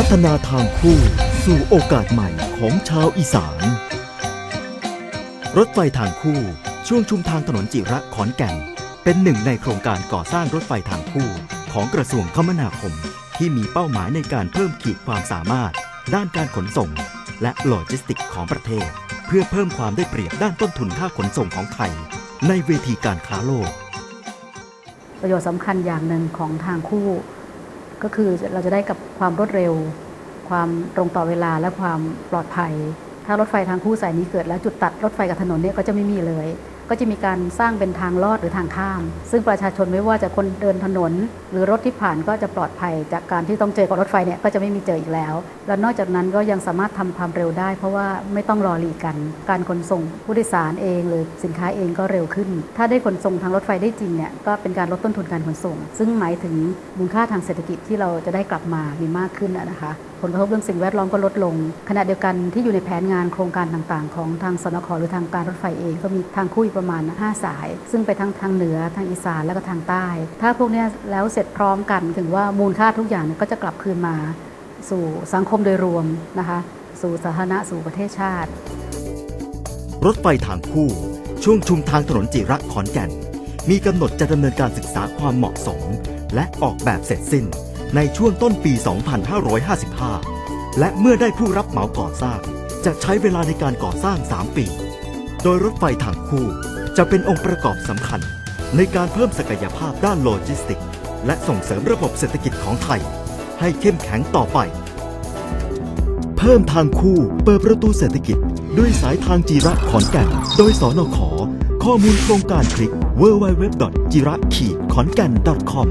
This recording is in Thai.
พัฒนาทางคู่สู่โอกาสใหม่ของชาวอีสาน รถไฟทางคู่ช่วงชุมทางถนนจิระขอนแก่น เป็นหนึ่งในโครงการก่อสร้างรถไฟทางคู่ของกระทรวงคมนาคม ที่มีเป้าหมายในการเพิ่มขีดความสามารถ ด้านการขนส่ง และโลจิสติกของประเทศ เพื่อเพิ่มความได้เปรียบด้านต้นทุนค่าขนส่งของไทย ในเวทีการค้าโลก ประโยชน์สำคัญอย่างหนึ่งของทางคู่ ก็คือเราจะได้กับความรวดเร็ว ความตรงต่อเวลาและความปลอดภัย ถ้ารถไฟทางคู่สายนี้เกิดแล้วจุดตัดรถไฟกับถนนเนี่ยก็จะไม่มีเลย ก็จะมีการสร้างเป็นทางลอดหรือทางข้าม ซึ่งประชาชนไม่ว่าจะคนเดินถนน หรือรถที่ผ่านก็จะปลอดภัย จากการที่ต้องเจอกับรถไฟเนี่ยก็จะไม่มีเจออีกแล้ว และนอกจากนั้นก็ยังสามารถทำความเร็วได้ เพราะว่าไม่ต้องรอหลีกัน การขนส่งผู้โดยสารเอง หรือสินค้าเองก็เร็วขึ้น ถ้าได้ขนส่งทางรถไฟได้จริงเนี่ยก็เป็นการลดต้นทุนการขนส่ง ซึ่งหมายถึงมูลค่าทางเศรษฐกิจที่เราจะได้กลับมามีมากขึ้นนะคะผลกระทบเรื่องสิ่งแวดล้อมก็ลดลง ขณะเดียวกันที่อยู่ในแผนงานโครงการต่างๆ ของทางสนคหรือทางการรถไฟเองก็มีทางคู่อีกประมาณ 5 สาย ซึ่งไปทั้งทางเหนือทางอีสานแล้วก็ทางใต้ ถ้าพวกนี้แล้วเสร็จพร้อมกันถึงว่ามูลค่าทุกอย่างก็จะกลับคืนมาสู่สังคมโดยรวมนะคะสู่สาธารณะสู่ประเทศชาติ รถไฟทางคู่ ช่วงชุมทางถนนจิระขอนแก่น มีกำหนดจะดำเนินการศึกษาความเหมาะสม และออกแบบเสร็จสิ้น ในช่วงต้นปี 2555 และเมื่อได้ผู้รับเหมาก่อสร้าง จะใช้เวลาในการก่อสร้าง 3 ปี โดยรถไฟทางคู่จะเป็นองค์ประกอบสำคัญ ในการเพิ่มศักยภาพด้านโลจิสติกส์และส่งเสริมระบบเศรษฐกิจของไทย ให้เข้มแข็งต่อไป เพิ่มทางคู่เปิดประตูเศรษฐกิจ ด้วยสายทางจีระขอนแก่น โดยสอนขอข้อมูลโครงการคลิก www.jira-konkan.com